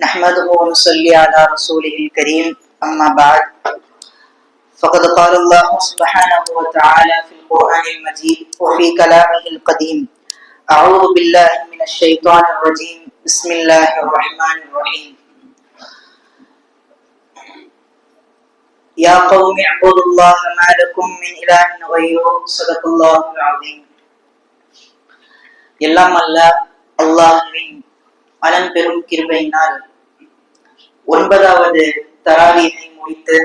نحمده ونصلي على رسوله الكريم أما بعد فقد قال الله سبحانه وتعالى في القرآن المجيد وفي كلامه القديم أعوذ بالله من الشيطان الرجيم بسم الله الرحمن الرحيم يا قوم اعبدوا الله ما لكم من إله غيره صدق الله العظيم எல்லாம் அல்ல அல்லாஹ்வின் அலம் பெரும் கிருபையினால் ஒன்பதாவது தராவீகை முடித்து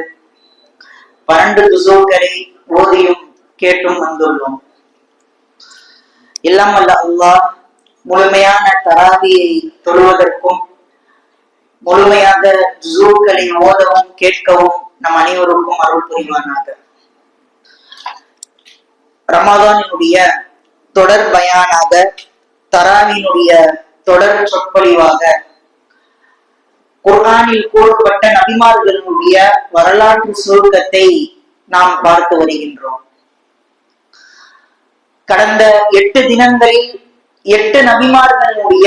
பன்னெண்டு துசோக்களை ஓதியும் கேட்டும் வந்துள்ளோம். எல்லாம் அல்ல அல்லாஹ் முழுமையான தராவியை தொழுவதற்கும் முழுமையாக ஜூக்களை ஓதவும் கேட்கவும் நம் அனைவருக்கும் அருள் புரிவானாக. ரமாதானினுடைய தொடர் பயானாக தராவினுடைய தொடர் சொற்பொழிவாக குர்ஆனில் கூறப்பட்ட நபிமார்களுடைய வரலாற்று சுருக்கத்தை நாம் பார்த்து வருகின்றோம். கடந்த எட்டு தினங்களில் எட்டு நபிமார்களுடைய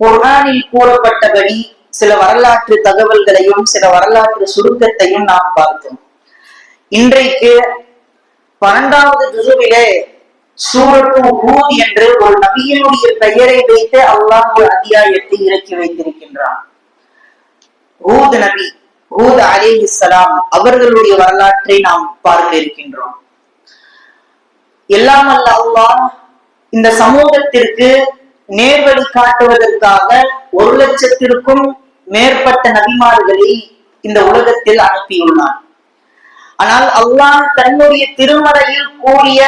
குர்ஆனில் கூறப்பட்டபடி சில வரலாற்று தகவல்களையும் சில வரலாற்று சுருக்கத்தையும் நாம் பார்த்தோம். இன்றைக்கு பன்னெண்டாவது ஜுசுவிலே சூரத்து ஊர் என்று ஒரு நபியினுடைய பெயரை வைத்து அல்லாஹ் அத்தியாயத்தை இறக்கி வைத்திருக்கின்றான். ஹூத் நபி ஹூத் அலி இஸ்லாம் அவர்களுடைய வரலாற்றை நாம் பார்க்க இருக்கின்றோம். எல்லாம் அல்ல அல்லாஹ் இந்த சமூகத்திற்கு நேர்வழி காட்டுவதற்காக ஒரு லட்சத்திற்கும் மேற்பட்ட நபிமார்களை இந்த உலகத்தில் அனுப்பியுள்ளான். ஆனால் அல்லாஹ் தன்னுடைய திருமறையில் கூறிய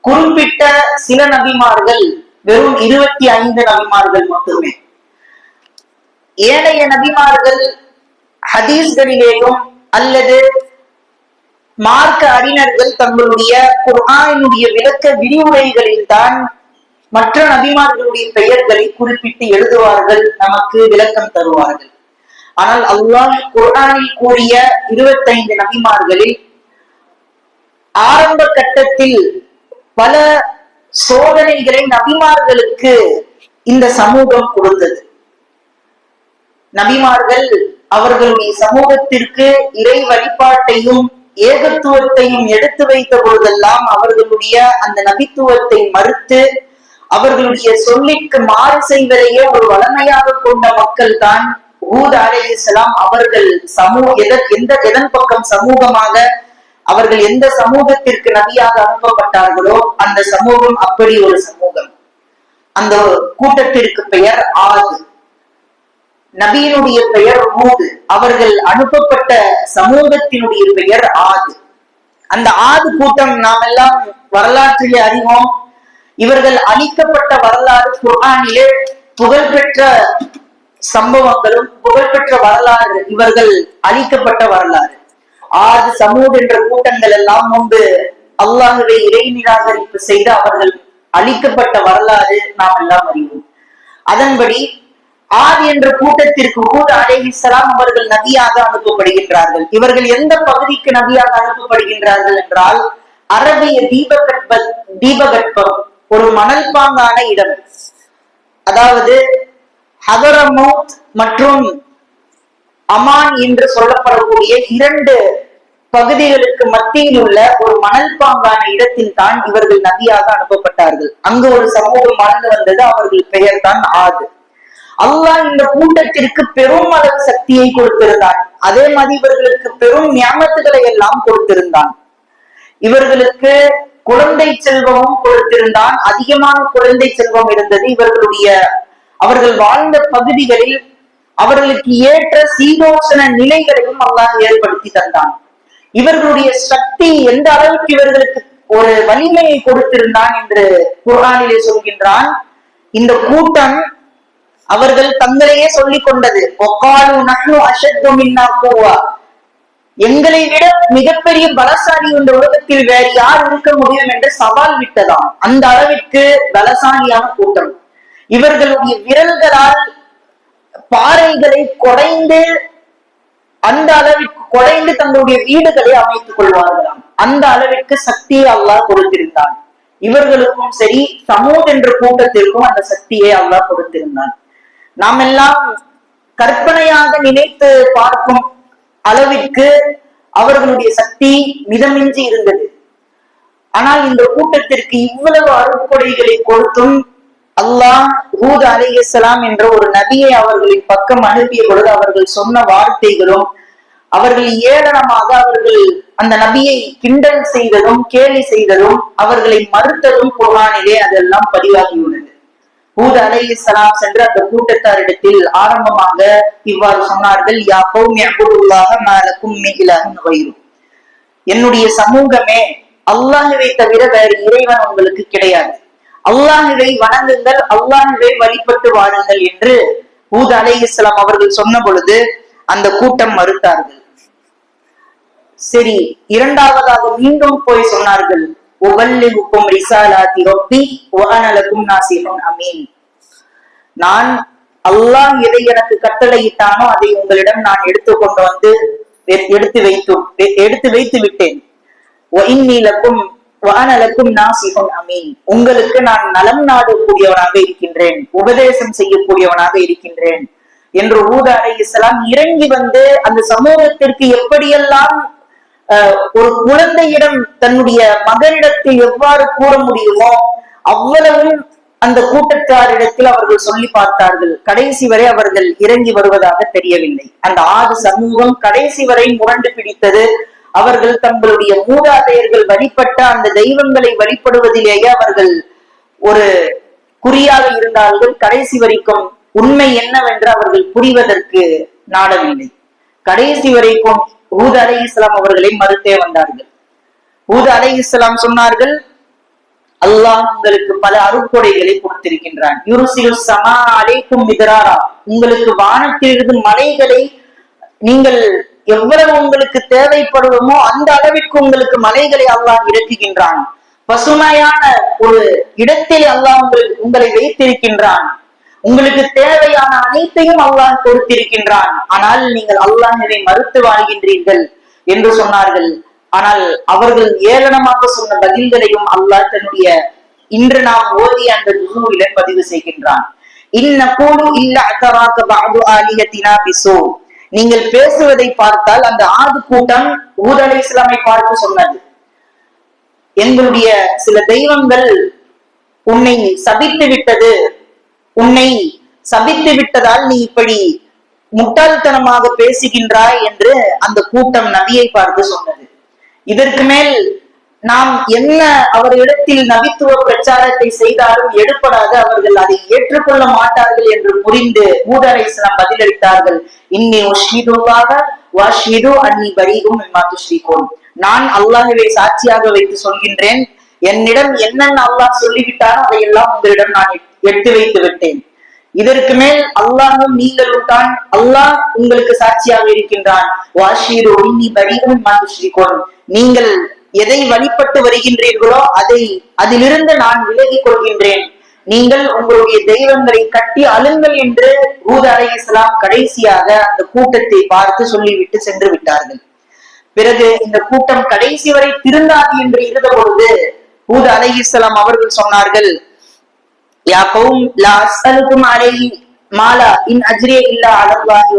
குறிப்பிட்ட சில நபிமார்கள் வெறும் இருபத்தி ஐந்து நபிமார்கள் மட்டுமே. ஏனைய நபிமார்கள் ஹதீஸ்களிலேயும் அல்லது மார்க்க அறிஞர்கள் தங்களுடைய குர்ஆனுடைய விளக்க விரிவுரைகளில் தான் மற்ற நபிமார்களுடைய பெயர்களை குறிப்பிட்டு எழுதுவார்கள் நமக்கு விளக்கம் தருவார்கள். ஆனால் அல்லாஹ் குர்ஆனில் கூறிய இருபத்தைந்து நபிமார்களில் ஆரம்ப கட்டத்தில் பல சோதனைகளை நபிமார்களுக்கு இந்த சமூகம் கொடுத்தது. நபிமார்கள் அவர்களுடைய சமூகத்திற்கு இறை வழிபாட்டையும் ஏகத்துவத்தையும் எடுத்து வைத்த பொழுதெல்லாம் அவர்களுடைய அந்த நபித்துவத்தை மறுத்து அவர்களுடைய சொல்லிற்கு மாறு செய்வதையே ஒரு வளமையாக கொண்ட மக்கள் தான் ஊத் அலைஹிஸ்லாம் அவர்கள் சமூக எந்த எதன் பக்கம் சமூகமாக அவர்கள் எந்த சமூகத்திற்கு நபியாக அனுப்பப்பட்டார்களோ அந்த சமூகம் அப்படி ஒரு சமூகம். அந்த கூட்டத்திற்கு பெயர் ஆது. நபியினுடைய பெயர் ஊது. அவர்கள் அனுப்பப்பட்ட சமூகத்தினுடைய பெயர் ஆது. அந்த ஆது கூட்டம் நாம் எல்லாம் வரலாற்றிலே அறிவோம். இவர்கள் அழிக்கப்பட்ட வரலாறு குர்ஆனிலே புகழ்பெற்ற சம்பவங்களும் புகழ்பெற்ற வரலாறு இவர்கள் அழிக்கப்பட்ட வரலாறு. ஆறு சமூக என்ற கூட்டங்கள் எல்லாம் முன்பு அல்லாஹுவை இறை நிராகரிப்பு செய்து அவர்கள் அழிக்கப்பட்ட வரலாறு நாம் எல்லாம் அறிவோம். அதன்படி ஆதி என்ற கூட்டத்திற்கு கூட அலேஹிசலாம் அவர்கள் நபியாக அனுப்பப்படுகின்றார்கள். இவர்கள் எந்த பகுதிக்கு நபியாக அனுப்பப்படுகின்றார்கள் என்றால் அரபிய தீபகற்ப தீபகற்பம் ஒரு மணல் பாங்கான இடம். அதாவது ஹதரமௌத் மற்றும் அமான் என்று சொல்லப்படக்கூடிய இரண்டு பகுதிகளுக்கு மத்தியில் உள்ள ஒரு மணல் பாங்கான இடத்தில் தான் இவர்கள் நதியாக அனுப்பப்பட்டார்கள். அங்கு ஒரு சமூகம் வாழ்ந்து வந்தது அவர்கள் பெயர் தான் ஆது. அல்லாஹ் இந்த கூட்டத்திற்கு பெரும் அளவு சக்தியை கொடுத்திருந்தான் அதே மாதிரி இவர்களுக்கு பெரும் ஞாபகத்துகளை எல்லாம் கொடுத்திருந்தான். இவர்களுக்கு குழந்தை செல்வமும் கொடுத்திருந்தான். அதிகமான குழந்தை செல்வம் இருந்தது. இவர்களுடைய அவர்கள் வாழ்ந்த பகுதிகளில் அவர்களுக்கு ஏற்ற சீதோசன நிலைகளையும் அல்லாஹ் ஏற்படுத்தி தந்தான். இவர்களுடைய சக்தி எந்த அளவுக்கு இவர்களுக்கு ஒரு வலிமையை கொடுத்திருந்தான் என்று குரானிலே சொல்கின்றான். இந்த கூட்டம் அவர்கள் தங்களையே சொல்லிக் கொண்டது. எங்களை விட மிகப்பெரிய பலசாலி இந்த உலகத்தில் வேறு யார் இருக்க முடியும் என்று சவால் விட்டதாம். அந்த அளவிற்கு பலசாலியான கூட்டம். இவர்களுடைய விரல்களால் பாறைகளை குறைந்து அந்த அளவிற்கு குறைந்து தங்களுடைய வீடுகளை அமைத்துக் கொள்வார்களாம். அந்த அளவிற்கு சக்தியை அல்லாஹ் கொடுத்திருந்தான். இவர்களுக்கும் சரி சமூக என்ற கூட்டத்திற்கும் அந்த சக்தியை அல்லாஹ் கொடுத்திருந்தான். நாம் எல்லாம் கற்பனையாக நினைத்து பார்க்கும் அளவிற்கு அவர்களுடைய சக்தி மிதமின்றி இருந்தது. ஆனால் இந்த கூட்டத்திற்கு இவ்வளவு அருட்கொடைகளை கொடுத்தும் அல்லாஹ் ஹூத் அலைஹிஸ்ஸலாம் என்ற ஒரு நபியை அவர்களின் பக்கம் அனுப்பிய பொழுது அவர்கள் சொன்ன வார்த்தைகளும் அவர்கள் ஏளனமாக அவர்கள் அந்த நபியை கிண்டல் செய்ததும் கேலி செய்ததும் அவர்களை மறுத்ததும் குர்ஆனிலே அதெல்லாம் பதிவாகியுள்ளது. ஹூத் இஸ்லாம் சென்று அந்த கூட்டத்தாரிடத்தில் ஆரம்பமாக இவ்வாறு சொன்னார்கள் யா கௌமி அபுதுல்லாஹ மாலக்கும் மின் இலாஹின் என்னுடைய சமூகமே அல்லாஹுவை தவிர வேறு இறைவன் உங்களுக்கு கிடையாது. அல்லாஹுவை வணங்குங்கள் அல்லாஹுவை வழிபட்டு வாழுங்கள் என்று ஹூத் இஸ்லாம் அவர்கள் சொன்ன பொழுது அந்த கூட்டம் மறுத்தார்கள். சரி இரண்டாவதாக மீண்டும் போய் சொன்னார்கள் உபல்லிகுக்கும் ரிசாலாத்தி ரொப்பி வஅனலக்கும் நாசிஹுன் அமீன். நான் அல்லாஹ் எதை எனக்கு கட்டளையிட்டானோ அதை உங்களிடம் நான் எடுத்து கொண்டு வந்து எடுத்து வைத்து எடுத்து வைத்து விட்டேன். வஇன்னீலக்கும் வானலக்கும் நாசிஹுன் அமீன். உங்களுக்கு நான் நலம் நாடக்கூடியவனாக இருக்கின்றேன் உபதேசம் செய்யக்கூடியவனாக இருக்கின்றேன். என்று ஊத அலைஹிஸ்ஸலாம் இறங்கி வந்து அந்த சமூகத்திற்கு எப்படியெல்லாம் ஒரு குழந்தையிடம் தன்னுடைய மகனிடத்தில் எவ்வாறு கூற முடியுமோ அவ்வளவும் அந்த கூட்டத்தாரிடத்தில் அவர்கள் சொல்லி பார்த்தார்கள். கடைசி வரை அவர்கள் இறங்கி வருவதாக தெரியவில்லை. அந்த ஆறு சமூகம் கடைசி வரை முரண்டு பிடித்தது. அவர்கள் தங்களுடைய மூதாதையர்கள் வழிபட்ட அந்த தெய்வங்களை வழிபடுவதிலேயே அவர்கள் ஒரு குறியாக இருந்தார்கள். கடைசி வரைக்கும் உண்மை என்னவென்று அவர்கள் புரிவதற்கு நாடவில்லை. கடைசி வரைக்கும் ஊத் அலை இஸ்லாம் அவர்களை மறுத்தே வந்தார்கள். ஊத அலை இஸ்லாம் சொன்னார்கள் அல்லாஹ் உங்களுக்கு பல அருக்கொடைகளை கொடுத்திருக்கின்றான். யுருசிலு சமா அலைக்கும் மிதராரா. உங்களுக்கு வானத்திலிருந்து மலைகளை நீங்கள் எவ்வளவு உங்களுக்கு தேவைப்படுவோமோ அந்த அளவிற்கு உங்களுக்கு மலைகளை அல்லாஹ் இறக்குகின்றான். பசுமையான ஒரு இடத்தில் அல்லாஹ் உங்கள் உங்களை வைத்திருக்கின்றான். உங்களுக்கு தேவையான அனைத்தையும் அல்லாஹ் கொடுத்திருக்கின்றான். ஆனால் நீங்கள் அல்லாஹ்வை மறுத்து வாழ்கின்றீர்கள் என்று சொன்னார்கள். ஆனால் அவர்கள் ஏளனமாக சொன்ன பதில்களையும் அல்லாஹ் தன்னுடைய இன்று நாம் ஓதிய அந்த துருவில பதிவு செய்கின்றான். இன்ன கூடு இல்ல அத்தராக்க பாது ஆலியத்தினா பிசோ. நீங்கள் பேசுவதை பார்த்தால் அந்த ஆது கூட்டம் ஊதலை இஸ்லாமை பார்த்து சொன்னது. எங்களுடைய சில தெய்வங்கள் உன்னை சபித்து விட்டது. உன்னை சபித்து விட்டதால் நீ இப்படி முட்டாள்தனமாக பேசுகின்றாய் என்று அந்த கூட்டம் நபியை பார்த்து சொன்னது. இதற்கு மேல் நாம் என்ன அவரிடத்தில் நபித்துவ பிரச்சாரத்தை செய்தாலும் எடுப்படாது அவர்கள் அதை ஏற்றுக்கொள்ள மாட்டார்கள் என்று புரிந்து ஊதரை இஸ்லாம் பதிலளித்தார்கள். இன்னி உஷ்ஹிதுவாக வாஷிது அன்னி பரீகும் இம்மாத்து ஸ்ரீகோன் நான் அல்லாஹுவை சாட்சியாக வைத்து சொல்கின்றேன். என்னிடம் என்னென்ன அல்லாஹ் சொல்லிவிட்டாரோ அதையெல்லாம் உங்களிடம் நான் எடுத்து வைத்து விட்டேன். இதற்கு மேல் அல்லாஹும் நீங்களும் தான் அல்லாஹ் உங்களுக்கு சாட்சியாக இருக்கின்றான். வாஷீரு இன்னி பரீகும் ஸ்ரீகோன் நீங்கள் எதை வழிபட்டு வருகின்றீர்களோ அதை அதிலிருந்து நான் விலகிக் கொள்கின்றேன். நீங்கள் உங்களுடைய தெய்வங்களை கட்டி அழுங்கள் என்று ஊத அலைஹிஸ்ஸலாம் கடைசியாக அந்த கூட்டத்தை பார்த்து சொல்லிவிட்டு சென்று விட்டார்கள். பிறகு இந்த கூட்டம் கடைசி வரை திருந்தாது என்று இருந்த பொழுது ஊத அலைஹிஸ்ஸலாம் அவர்கள் சொன்னார்கள் யா மாலா இன் அஜ்ரிய இல்லா அலல்லாஹி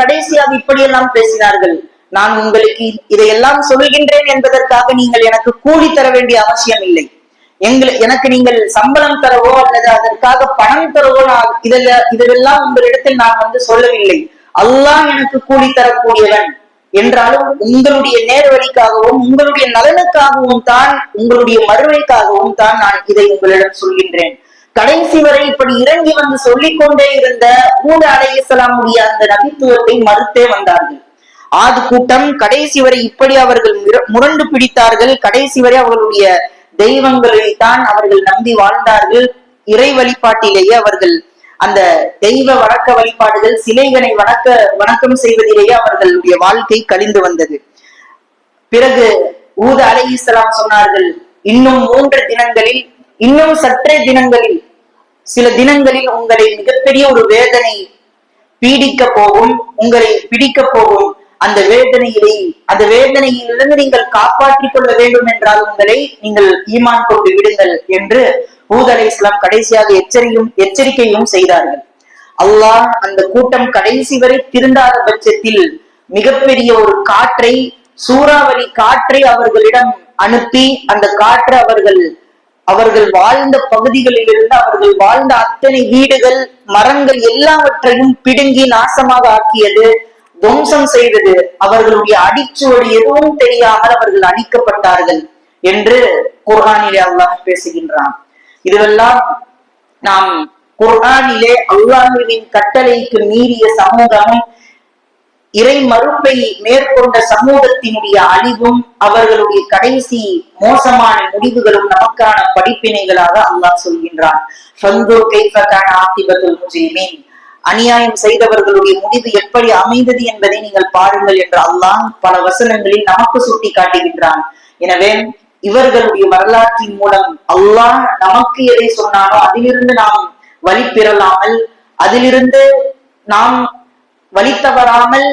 கடைசியாக இப்படியெல்லாம் பேசினார்கள். நான் உங்களுக்கு இதையெல்லாம் சொல்கின்றேன் என்பதற்காக நீங்கள் எனக்கு கூலி தர வேண்டிய அவசியம் இல்லை. எங்களை எனக்கு நீங்கள் சம்பளம் தரவோ அல்லது அதற்காக பணம் தரவோ நான் இதெல்லாம் இதெல்லாம் உங்களிடத்தில் நான் வந்து சொல்லவில்லை. அல்லாஹ் எனக்கு கூலி தரக்கூடியவன். என்றாலும் உங்களுடைய நேர்வழிக்காகவும் உங்களுடைய நலனுக்காகவும் தான் உங்களுடைய மறுவைக்காகவும் தான் நான் இதை உங்களிடம் சொல்கின்றேன். கடைசி வரை இப்படி இறங்கி வந்து சொல்லிக் கொண்டே இருந்த ஊட அலையலாமுடைய அந்த நபித்துவத்தை மறுத்தே வந்தார்கள். ஆது கூட்டம் கடைசி வரை இப்படி அவர்கள் முரண்டு பிடித்தார்கள். கடைசி வரை அவர்களுடைய தெய்வங்களை தான் அவர்கள் நம்பி வாழ்ந்தார்கள். இறை வழிபாட்டிலேயே அவர்கள் அந்த தெய்வ வணக்க வழிபாடுகள் சிலைகளை வணக்க வணக்கம் செய்வதிலேயே அவர்களுடைய வாழ்க்கை கழிந்து வந்தது. பிறகு ஊத அலை இஸ்லாம் சொன்னார்கள் இன்னும் மூன்று தினங்களில் இன்னும் சற்றே தினங்களில் சில தினங்களில் உங்களை மிகப்பெரிய ஒரு வேதனை பீடிக்க போகும் உங்களை பிடிக்க போகும். அந்த வேதனையிலே அந்த வேதனையிலிருந்து நீங்கள் காப்பாற்றிக் கொள்ள வேண்டும் என்றால் உங்களை நீங்கள் ஈமான் கொண்டு விடுங்கள் என்று ஹூத் அலை இஸ்லாம் கடைசியாக எச்சரியும் எச்சரிக்கையும் செய்தார்கள். அல்லாஹ் அந்த கூட்டம் கடைசி வரை திருந்தாத பட்சத்தில் மிகப்பெரிய ஒரு காற்றை சூறாவளி காற்றை அவர்களிடம் அனுப்பி அந்த காற்று அவர்கள் அவர்கள் வாழ்ந்த பகுதிகளில் இருந்து அவர்கள் வாழ்ந்த அத்தனை வீடுகள் மரங்கள் எல்லாவற்றையும் பிடுங்கி நாசமாக ஆக்கியது துவம்சம் செய்தது. அவர்களுடைய அடிச்சுவடு எதுவும் தெரியாமல் அவர்கள் அழிக்கப்பட்டார்கள் என்று குர்ஹானிலே அல்லாஹ் பேசுகின்றான். இதுவெல்லாம் நாம் குர்ஆனிலே அல்லாஹுவின் கட்டளைக்கு மீறிய சமூகமும் இறை மறுப்பை மேற்கொண்ட சமூகத்தினுடைய அழிவும் அவர்களுடைய கடைசி மோசமான முடிவுகளும் நமக்கான படிப்பினைகளாக அல்லாஹ் சொல்கின்றான். அநியாயம் செய்தவர்களுடைய முடிவு எப்படி அமைந்தது என்பதை நீங்கள் பாருங்கள் என்று அல்லாஹ் பல வசனங்களில் நமக்கு சுட்டி காட்டுகின்றான் எனவே இவர்களுடைய வரலாற்றின் மூலம் அல்லாஹ் நமக்கு எதை சொன்னாரோ அதிலிருந்து நாம் வழி பெறலாமல் அதிலிருந்து நாம் வழி தவறாமல்